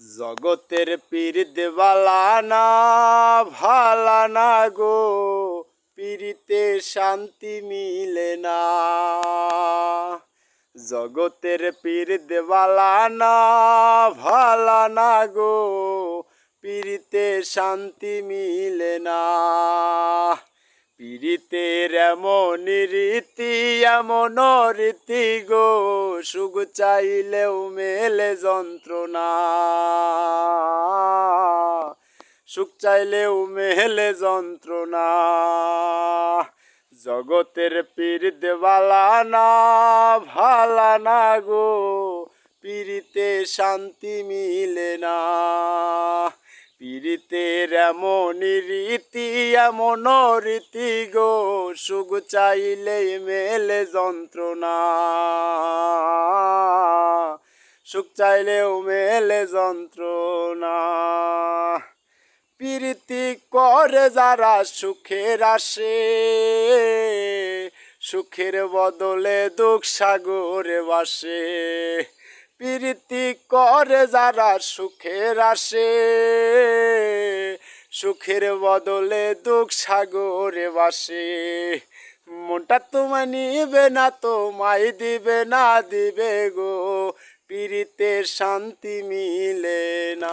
জগতের পীর দেওয়ালা না ভালা না গো, পীরিতে শান্তি মিলে না। জগতের পীর দেওয়ালা না ভালা না গো, পীরিতে শান্তি মিলে না। পীড়িতের এমন রীতি এমন রীতি গো। সুখ চাইলেও মেলে যন্ত্রণা। সুখ চাইলেও মেলে যন্ত্রণা। জগতের পীর দেওয়ালা না, ভালা না গো। পীড়িতে শান্তি মিলে না। পীড়িতের এমন রীতি এমন রীতি গো। সুখ চাইলে মেলে যন্ত্রণা। সুখ চাইলেও মেলে যন্ত্রণা। প্রীতি করে যারা সুখের আসে, সুখের বদলে দুঃখ সাগরে বাসে প্রীতি করে যারা সুখের আসে সুখের বদলে দুঃখ সাগরে বাসে মনটা তোমায় নিবে না, তোমায় দিবে না, দিবে গো। পীড়িতে শান্তি মিলে না।